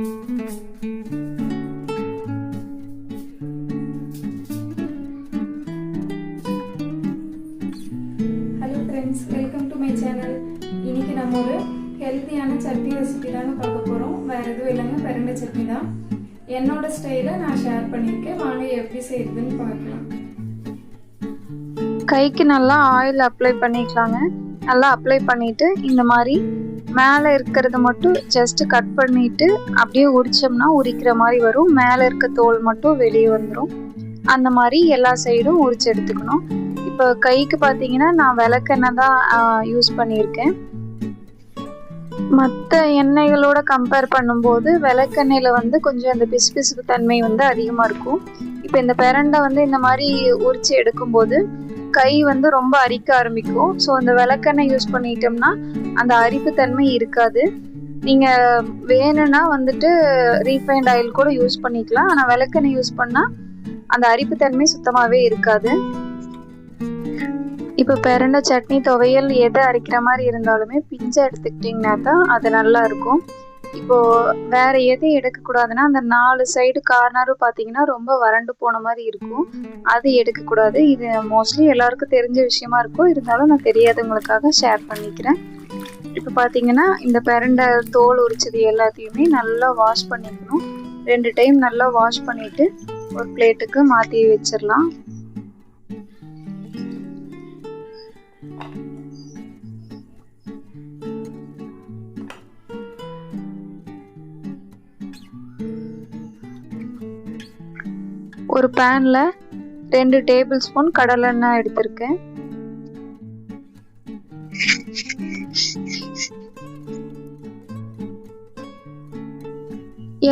Hello friends welcome to my channel இன்னைக்கு நம்ம ஒரு ஹெல்த்தியான சட்னி ரெசிபி தாங்க பார்க்க போகிறோம் வேறு எதுவும் இல்லைங்க பெரண்டை சட்னி தான். என்னோட ஸ்டைலை நான் ஷேர் பண்ணியிருக்கேன். வாங்க எப்படி செய்யுதுன்னு பார்க்கலாம். கைக்கு நல்லா ஆயில் அப்ளை பண்ணிக்கலாங்க. நல்லா அப்ளை பண்ணிட்டு இந்த மாதிரி மேலே இருக்கிறத மட்டும் ஜஸ்ட் கட் பண்ணிட்டு அப்படியே உரிச்சோம்னா உரிக்கிற மாதிரி வரும். மேலே இருக்க தோல் மட்டும் வெளியே வந்துடும் அந்த மாதிரி எல்லா சைடும் உரிச்சு எடுத்துக்கணும். இப்போ கைக்கு பார்த்தீங்கன்னா நான் விளக்கெண்ணெய் தான் யூஸ் பண்ணியிருக்கேன். மற்ற எண்ணெய்களோட கம்பேர் பண்ணும்போது விளக்கெண்ணெயில் வந்து கொஞ்சம் அந்த பிசுபிசுப்பு தன்மை வந்து அதிகமாக இருக்கும். இப்போ இந்த பிரண்டை வந்து இந்த மாதிரி உரிச்சு எடுக்கும்போது கை வந்து ரொம்ப அரிக்க ஆரம்பிக்கும். ஸோ அந்த விளக்கெண்ணெய் யூஸ் பண்ணிட்டோம்னா அந்த அரிப்பு தன்மை இருக்காது. நீங்கள் வேணும்னா வந்துட்டு ரீஃபைண்ட் ஆயில் கூட யூஸ் பண்ணிக்கலாம். ஆனால் விளக்கெண்ணெய் யூஸ் பண்ணால் அந்த அரிப்பு தன்மை சுத்தமாகவே இருக்காது. இப்போ பிறண்ட சட்னி துவையல் எதை அரைக்கிற மாதிரி இருந்தாலுமே பிஞ்சை எடுத்துக்கிட்டிங்கன்னா தான் அது நல்லா இருக்கும். இப்போ வேற எதையும் எடுக்கக்கூடாதுன்னா அந்த நாலு சைடு கார்னரும் பார்த்தீங்கன்னா ரொம்ப வறண்டு போன மாதிரி இருக்கும். அது எடுக்கக்கூடாது. இது மோஸ்ட்லி எல்லாருக்கும் தெரிஞ்ச விஷயமா இருக்கும். இருந்தாலும் நான் தெரியாதவங்களுக்காக ஷேர் பண்ணிக்கிறேன். இப்போ பார்த்தீங்கன்னா இந்த பிரண்டை தோல் உரிச்சது எல்லாத்தையுமே நல்லா வாஷ் பண்ணிக்கணும். ரெண்டு டைம் நல்லா வாஷ் பண்ணிட்டு ஒரு பிளேட்டுக்கு மாற்றி வச்சிடலாம். ஒரு பேனில் ரெண்டு டேபிள் ஸ்பூன் கடலெண்ணெய் எடுத்திருக்கேன்.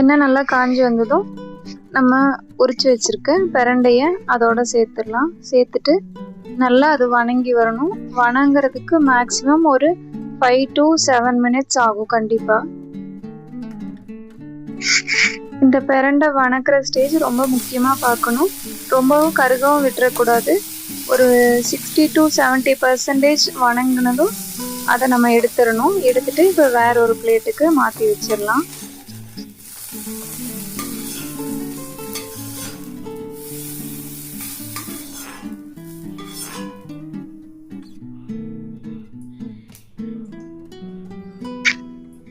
எண்ணெய் நல்லா காஞ்சி வந்ததும் நம்ம உரிச்சு வச்சுருக்க பிரண்டையை அதோட சேர்த்துடலாம். சேர்த்துட்டு நல்லா அது வணங்கி வரணும். வணங்குறதுக்கு மேக்ஸிமம் ஒரு ஃபைவ் டு செவன் மினிட்ஸ் ஆகும் கண்டிப்பாக இந்த பிரண்டை வணக்கிற ஸ்டேஜ் ரொம்ப முக்கியமாக பார்க்கணும். ரொம்பவும் கருகவும் விட்டுறக்கூடாது. ஒரு சிக்ஸ்டி டு செவன்ட்டி பர்சன்டேஜ் வணங்கினதும் அதை நம்ம எடுத்துடணும். எடுத்துட்டு இப்போ வேற ஒரு பிளேட்டுக்கு மாற்றி வச்சிடலாம்.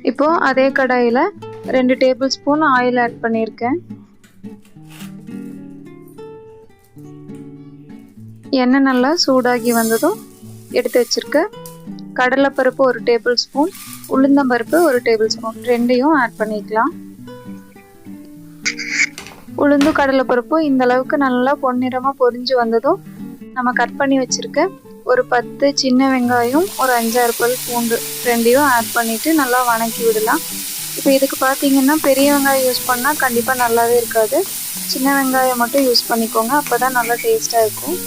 இப்போ அதே கடாயில் ரெண்டு டேபிள் ஸ்பூன் ஆயில் ஆட் பண்ணியிருக்கேன். எண்ணெய் நல்லா சூடாகி வந்ததும் எடுத்து வச்சுருக்க கடலைப்பருப்பு ஒரு டேபிள் ஸ்பூன் உளுந்தம்பருப்பு ஒரு டேபிள் ஸ்பூன் ரெண்டையும் ஆட் பண்ணிக்கலாம். உளுந்து கடலைப்பருப்பும் இந்த அளவுக்கு நல்லா பொன்னிறமாக பொரிஞ்சு வந்ததும் நம்ம கட் பண்ணி வச்சிருக்க ஒரு பத்து சின்ன வெங்காயம் ஒரு அஞ்சாறு பல் பூண்டு ரெண்டையும் ஆட் பண்ணிவிட்டு நல்லா வணக்கி விடலாம். இப்போ இதுக்கு பார்த்தீங்கன்னா பெரிய வெங்காயம் யூஸ் பண்ணால் கண்டிப்பாக நல்லாவே இருக்காது. சின்ன வெங்காயம் மட்டும் யூஸ் பண்ணிக்கோங்க அப்போ தான் நல்லா டேஸ்ட்டாக இருக்கும்.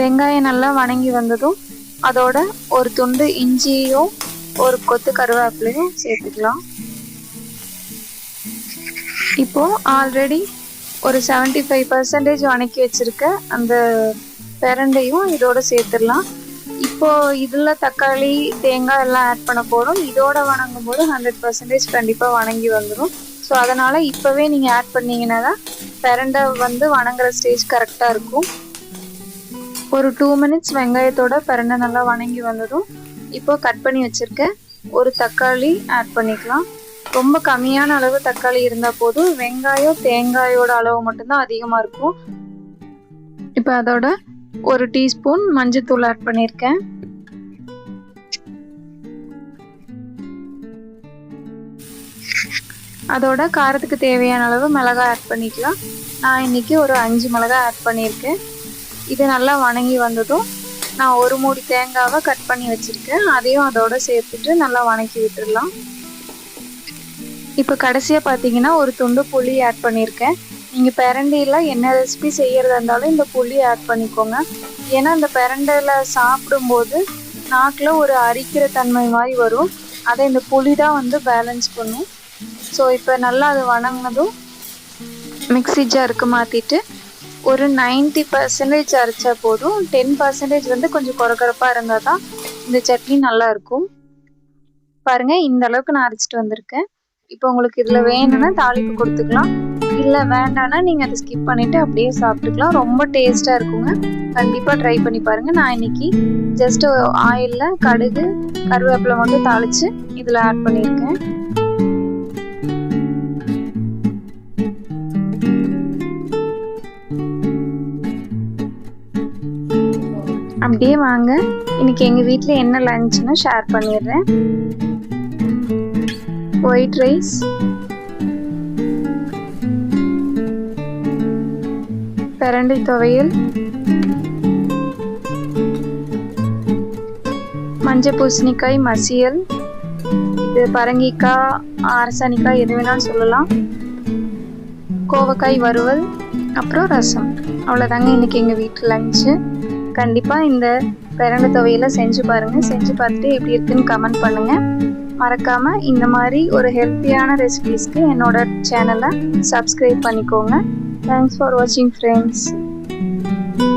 வெங்காயம் நல்லா வணங்கி வந்ததும் அதோட ஒரு துண்டு இஞ்சியும் ஒரு கொத்து கருவேப்பிலையும் சேர்த்துக்கலாம். இப்போ ஆல்ரெடி ஒரு செவன்ட்டி ஃபைவ் பர்சன்டேஜ் வணக்கி வச்சுருக்க அந்த பிரண்டையும் இதோட சேர்த்துடலாம். இப்போது இதில் தக்காளி தேங்காய் எல்லாம் ஆட் பண்ண போகிறோம் இதோட வணங்கும் போது ஹண்ட்ரட் பர்சன்டேஜ் கண்டிப்பாக வணங்கி வந்துடும் ஸோ அதனால் இப்போவே நீங்கள் ஆட் பண்ணீங்கன்னா தான் பிரண்டை வந்து வணங்குற ஸ்டேஜ் கரெக்டாக இருக்கும். ஒரு டூ மினிட்ஸ் வெங்காயத்தோட பிரண்டை நல்லா வணங்கி வந்ததும் இப்போ கட் பண்ணி வச்சுருக்க ஒரு தக்காளி ஆட் பண்ணிக்கலாம். ரொம்ப கம்மியான அளவு தக்காளி இருந்தால் போதும். வெங்காயம் தேங்காயோட அளவு மட்டும்தான் அதிகமாக இருக்கும். இப்போ அதோட ஒரு டீஸ்பூன் மஞ்சத்தூள் ஆட் பண்ணியிருக்கேன் அதோட காரத்துக்கு தேவையான அளவு மிளகாய் ஆட் பண்ணிக்கலாம். நான் இன்னைக்கு ஒரு அஞ்சு மிளகாய் ஆட் பண்ணியிருக்கேன் இது நல்லா வணங்கி வந்ததும் நான் ஒரு மூடி தேங்காவை கட் பண்ணி வச்சுருக்கேன். அதையும் அதோட சேர்த்துட்டு நல்லா வணக்கி விட்டுடலாம். இப்போ கடைசியாக பார்த்தீங்கன்னா ஒரு துண்டு புளி ஆட் பண்ணியிருக்கேன் நீங்கள் பிரண்டையில் என்ன ரெசிபி செய்கிறதா இருந்தாலும் இந்த புளி ஆட் பண்ணிக்கோங்க. ஏன்னா இந்த பிரண்டையில் சாப்பிடும்போது நாக்கில் ஒரு அரிக்கிற தன்மை மாதிரி வரும். அதை இந்த புளி தான் வந்து பேலன்ஸ் பண்ணும். ஸோ இப்போ நல்லா அது வணங்கினதும் மிக்சி ஜாருக்கு மாற்றிட்டு ஒரு 90% பர்சன்டேஜ் அரைச்சா போதும். டென் பர்சன்டேஜ் வந்து கொஞ்சம் குறக்குறப்பாக இருந்தால் தான் இந்த சட்னி நல்லா இருக்கும். இந்த அளவுக்கு நான் அரைச்சிட்டு வந்திருக்கேன். இப்போ உங்களுக்கு இதில் வேணும்னா தாளிப்பு கொடுத்துக்கலாம். இல்லை வேண்டாம்னா நீங்கள் அதை ஸ்கிப் பண்ணிவிட்டு அப்படியே சாப்பிட்டுக்கலாம். ரொம்ப டேஸ்ட்டாக இருக்குங்க. கண்டிப்பாக ட்ரை பண்ணி பாருங்கள் நான் இன்னைக்கு ஜஸ்ட் ஆயிலில் கடுகு கருவேப்பிலை மட்டும் தாளித்து இதில் ஆட் பண்ணியிருக்கேன். அப்படியே வாங்க. இன்னைக்கு எங்கள் வீட்டில் என்ன லஞ்சுன்னு ஷேர் பண்ணிடுறேன். ஒயிட் ரைஸ் பிரண்டை துவையல். மஞ்சள் பூசணிக்காய் மசியல். இது பரங்கிக்காய் அரசாணிக்காய் எது வேணாலும் சொல்லலாம். கோவக்காய் வறுவல் அப்புறம் ரசம். அவ்வளோதாங்க இன்றைக்கி எங்கள் வீட்டு லஞ்சு கண்டிப்பாக இந்த பிரண்டை துவையலை செஞ்சு பாருங்கள் செஞ்சு பார்த்துட்டு எப்படி இருக்குன்னு கமெண்ட் பண்ணுங்கள் மறக்காமல் இந்த மாதிரி ஒரு ஹெல்த்தியான ரெசிபீஸ்க்கு என்னோட சேனலை சப்ஸ்கிரைப் பண்ணிக்கோங்க. தேங்க்ஸ் ஃபார் வாட்சிங் ஃப்ரெண்ட்ஸ்